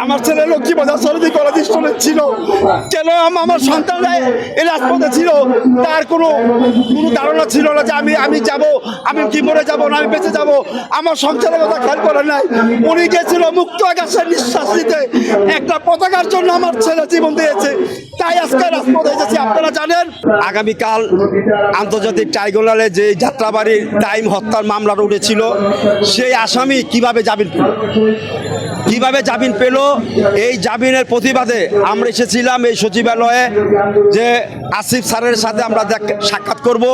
আমার ছেলে লক্ষ্মী বাজার সরদি কলেজ স্টুডেন্ট ছিল। কেন আম- আমার সন্তানরা এই রাজপথে ছিল? তার কোনো কোনো ধারণা ছিল না যে আমি আমি যাব, আমি কি মরে যাব না, আমি বেঁচে যাব। আমার সংসারের কথা খেয়াল করে নাই। উনি গেছিল মুক্ত আকাশের নিঃশ্বাস নিতে। একটা পতাকার জন্য আমার ছেলে জীবন দিয়েছে। তাই আজকে রাজপথে এসেছি, আপনারা জানেন? আগামীকাল আন্তর্জাতিক ট্রাইব্যুনালে যে যাত্রাবাড়ির টাইম হত্যার মামলাটা উঠেছিল সেই আসামি কীভাবে পেল? কীভাবে জামিন পেল? এই জামিনের প্রতিবাদে আমরা এসেছিলাম এই সচিবালয়ে যে আসিফ স্যারের সাথে আমরা সাক্ষাৎ করব।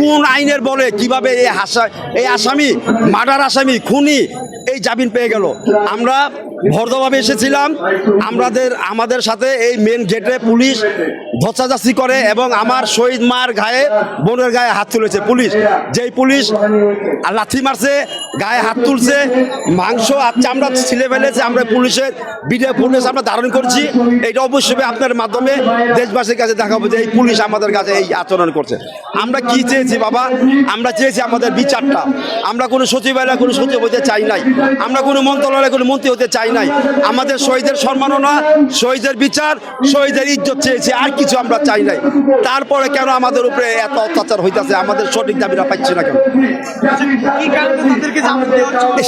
কোন আইনের বলে কীভাবে এই হাসা, এই আসামি, মার্ডার আসামি, খুনি এই জামিন পেয়ে গেল? আমরা ভর্দভাবে এসেছিলাম। আমাদের আমাদের সাথে এই মেন গেটে পুলিশ ধচাধাচি করে এবং আমার শহীদ মার গায়ে বোনের গায়ে হাত তুলেছে পুলিশ। যেই পুলিশ লাথি মারছে, গায়ে হাত তুলছে, মাংস আর চামড়া ছিলে ফেলেছে, আমরা পুলিশের ভিডিও ফুটেজ আমরা ধারণ করছি। এটা অবশ্যই আপনার মাধ্যমে দেশবাসীর কাছে দেখাবো যে এই পুলিশ আমাদের কাছে এই আচরণ করছে। আমরা কি চেয়েছি বাবা? আমরা চেয়েছি আমাদের বিচারটা। আমরা কোনো সচিবালয় কোনো সচিব হতে চাই নাই। আমরা কোনো মন্ত্রণালয়ে কোনো মন্ত্রী হতে চাই নাই। আমাদের শহীদের সম্মাননা, শহীদের বিচার, শহীদের ইজ্জত চেয়েছি। আর কিছু আমরা চাই নাই। তারপরে কেন আমাদের উপরে এত অত্যাচার হইতাছে? আমাদের সঠিক দাবিটা পাচ্ছি না কেন?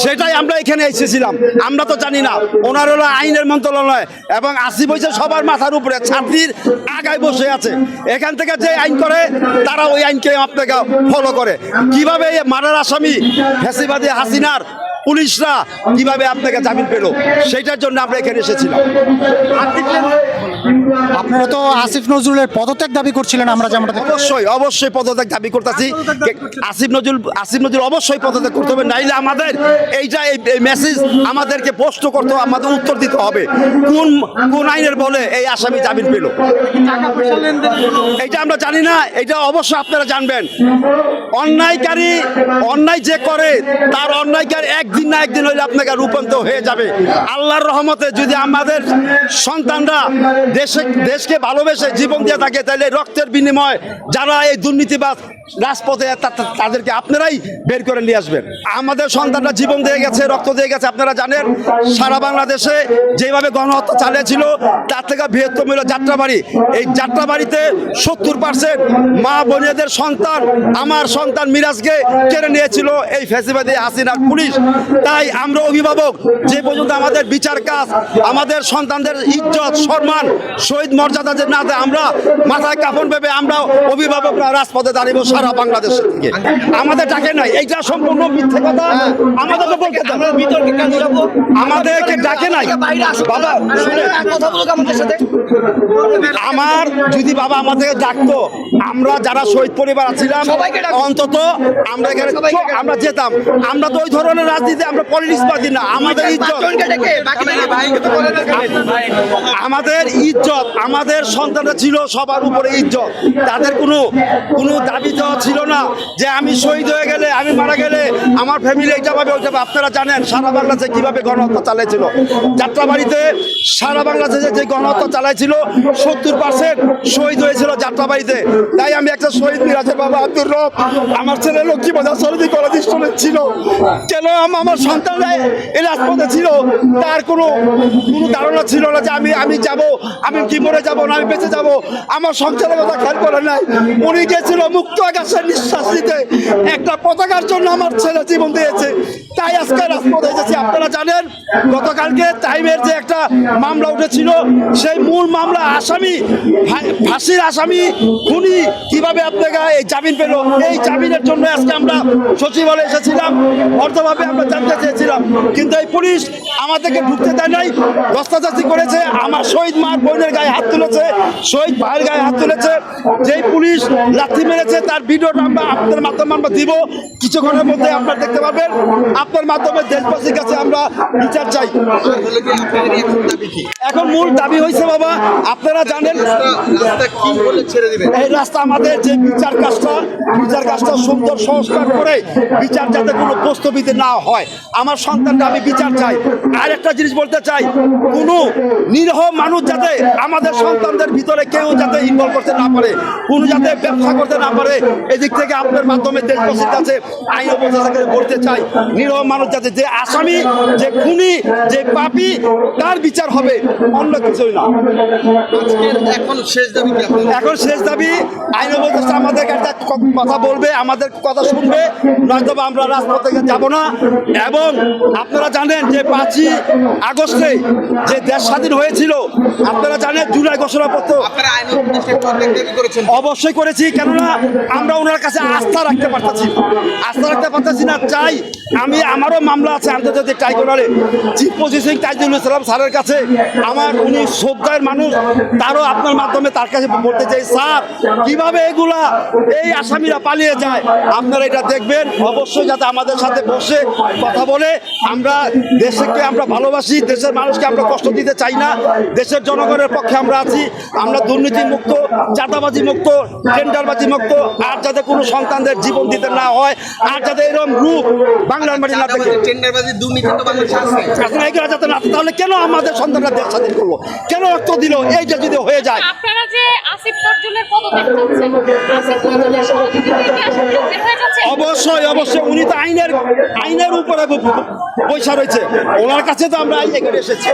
সেটাই আমরা এখানে এসেছিলাম। আমরা তো জানি না। ওনার হলো আইনের মন্ত্রণালয় এবং আশি বছর সবার মাথার উপরে ছাত্রীর আগায় বসে আছে। এখান থেকে যে আইন করে তারা ওই আইনকে আপনাকে ফলো করে। কীভাবে এই মার্ডার আসামি ফেসিবাদী হাসিনার পুলিশরা কীভাবে আপনাকে জামিন পেল সেইটার জন্য আমরা এখানে এসেছিলাম। আপনারা তো আসিফ নজরুলের পদত্যাগ দাবি করছিলেন আমরা দেখতে- অবশ্যই অবশ্যই পদত্যাগ দাবি করতেছি। আসিফ নজরুল আসিফ নজরুল অবশ্যই পদত্যাগ করতে হবে নাইলে আমাদের এইটা এই মেসেজ আমাদেরকে প্রশ্ন করতে হবে আমাদের উত্তর দিতে হবে। কোন কোন আইনের বলে এই আসামি জামিন পেল? এটা আমরা জানি না এটা অবশ্যই আপনারা জানবেন। অন্যায়কারী অন্যায় যে করে তার অন্যায়কারী একদিন না একদিন হইলে আপনাকে রূপান্তর হয়ে যাবে। আল্লাহর রহমতে যদি আমাদের সন্তানরা দেশে দেশকে ভালোবেসে জীবন দিয়ে থাকে, তাহলে রক্তের বিনিময় যারা এই দুর্নীতিবাজ রাজপথে তাদেরকে আপনারাই বের করে নিয়ে আসবেন। আমাদের সন্তানরা জীবন দিয়ে গেছে, রক্ত দিয়ে গেছে, আপনারা জানেন, সারা বাংলাদেশে যেভাবে গণহত্যা চালিয়েছিল, তার থেকে বৃহত্তম হল যাত্রাবাড়ি। এই যাত্রাবাড়িতে সত্তর পার্সেন্ট মা বোনেদের সন্তান, আমার সন্তান মিরাজকে কেড়ে নিয়েছিল এই ফেসিবাদী হাসিনার পুলিশ। তাই আমরা অভিভাবক যে পর্যন্ত আমাদের বিচার কাজ আমাদের সন্তানদের ইজ্জত সম্মান শহীদ মর্যাদা যে না দেয় আমরা মাথায় কাফন ভেবে আমরা অভিভাবকরা রাজপথে দাঁড়িয়ে সারা বাংলাদেশ থেকে। আমাদের ডাকে নাই এইটা সম্পূর্ণ মিথ্যে কথা। আমাদের তো বলতে আমাদেরকে ডাকে নাই। বাবা কথা বলুক আমাদের সাথে। আমার যদি বাবা আমাদের ডাকতো আমরা যারা শহীদ পরিবার ছিলাম অন্তত আমরা এখানে আমরা যেতাম। আমরা তো ওই ধরনের রাজনীতি আমরা পলিটিক্স বাদি না আমাদের ইজ্জত। তো। আমাদের ইজ্জত। আমাদের সন্তানরা ছিল সবার উপরে ইজ্জত। তাদের কোনো কোনো দাবি দেওয়া ছিল না যে আমি শহীদ হয়ে গেলে আমি মারা গেলে আমার ফ্যামিলি এইটা পাবে। ওইটা পাবে। আপনারা জানেন সারা বাংলাদেশে কীভাবে গণহত্যা চালিয়েছিল যাত্রাবাড়িতে সারা বাংলাদেশে যে গণহত্যা চালাইছিল সত্তর পার্সেন্ট শহীদ হয়েছিল যাত্রাবাড়িতে। তাই আমি একটা শহীদ মিরাজের বাবা আব্দুর রব। আমার ছেলে লক্ষ্মী বাজার সরদি কলেজ স্টুডেন্ট ছিল। কেন আম- আমার সন্তানরা এই রাজপথে ছিল? তার কোনো কোনো ধারণা ছিল না যে আমি আমি যাব, আমি কি মরে যাব না, আমি বেঁচে যাব। আমার সংসারের কথা খেয়াল করে নাই। উনি গেছিল মুক্ত আকাশের নিঃশ্বাস নিতে। একটা পতাকার জন্য আমার ছেলে জীবন দিয়েছে। তাই আজকে রাজপথে এসেছি। আপনারা জানেন, গতকালকে টাইমের যে একটা মামলা উঠেছিল, সেই মূল মামলা আসামি ফাঁসির আসামি খুনি কীভাবে আপনাকে এই জামিন পেল? এই জামিনের জন্য আজকে আমরা সচিবালয়ে এসেছিলাম অর্থভাবে আমরা জানতে চেয়েছিলাম কিন্তু এই পুলিশ আমাদেরকে ঢুকতে দেয় নাই দস্তাদাস্তি করেছে আমার শহীদ মার বোনের গায়ে হাত তুলেছে শহীদ ভাইয়ের গায়ে হাত তুলেছে যেই পুলিশ লাথি মেরেছে তার ভিডিওটা আমরা আপনার মাধ্যমে আমরা দিব কিছুক্ষণের মধ্যে আপনারা দেখতে পাবেন আপনার মাধ্যমে দেশবাসীর কাছে আমরা বিচার চাই। এখন মূল দাবি হয়েছে বাবা আপনারা জানেন এই রাস্তা আমাদের যে বিচার কাজটা বিচার কাজটা সুন্দর সংস্কার করে বিচার যাতে কোনো প্রস্তাবিত না হয়। আমার সন্তানটা আমি বিচার চাই। আর একটা জিনিস বলতে চাই কোনো নিরহ মানুষ যাতে আমাদের সন্তানদের ভিতরে কেউ যাতে ইনভলভ করতে না পারে কোনো যাতে ব্যবসা করতে না পারে এদিক থেকে আপনার মাধ্যমে দেশবাসীর কাছে আইন উপদেষ্টাকে বলতে চাই নিরহ মানুষ যাতে যে আসামি যে খুনি যে পাপি তার বিচার হবে অন্য কিছুই না। এখন শেষ দাবি এখন শেষ দাবি আইন উপদেষ্টা আমাদের একটা কথা বলবে আমাদের কথা শুনবে নয়তো বা আমরা রাজপথে যাব না। এবং আপনারা জানেন যে পাঁচই আগস্টে যে দেশ স্বাধীন হয়েছিল আপনারা জানেন জুলাই ঘোষণাপত্র অবশ্যই করেছি কেননা আমরা ওনার কাছে আস্থা রাখতে পারতেছি আস্থা রাখতে পারতেছি না চাই আমি আমারও মামলা আছে আন্তর্জাতিক ট্রাইব্যুনালে। চিফ প্রসেসিং তাইজুল ইসলাম স্যারের কাছে আমার উনি শ্রদ্ধার মানুষ তারও আপনার মাধ্যমে তার কাছে বলতে চাই স্যার কীভাবে এগুলা এই আসামিরা পালিয়ে যায়? আপনারা এটা দেখবেন অবশ্যই যাতে আমাদের সাথে বসে কথা বলে। আমরা দেশকে আমরা ভালোবাসি দেশের মানুষকে আমরা কষ্ট দিতে চাই না। দেশের জনগণের পক্ষে আমরা আছি। আমরা দুর্নীতি মুক্ত চাঁদাবাজি মুক্ত টেন্ডারবাজি মুক্ত। আর যাতে কোনো সন্তানদের জীবন দিতে না হয় আর যাতে এরকম রূপ বাংলার মাটি না থাকে। টেন্ডারবাজি দুর্নীতি তো বাংলাদেশে আছে। যাতে না তাহলে কেন আমাদের সন্তানরা দেশ স্বাধীন করল? কেন রক্ত দিল এইটা যদি হয়ে যায়। আপনারা যে আসিফ নজরুলের পদত্যাগ চাচ্ছেন আসিফ নজরুলের সহযোগিতা আসলে হয়ে যাচ্ছে? অবশ্যই অবশ্যই উনি তো আইনের আইনের উপরে পয়সা রয়েছে। ওনার কাছে তো আমরা আইন এখানে এসেছি।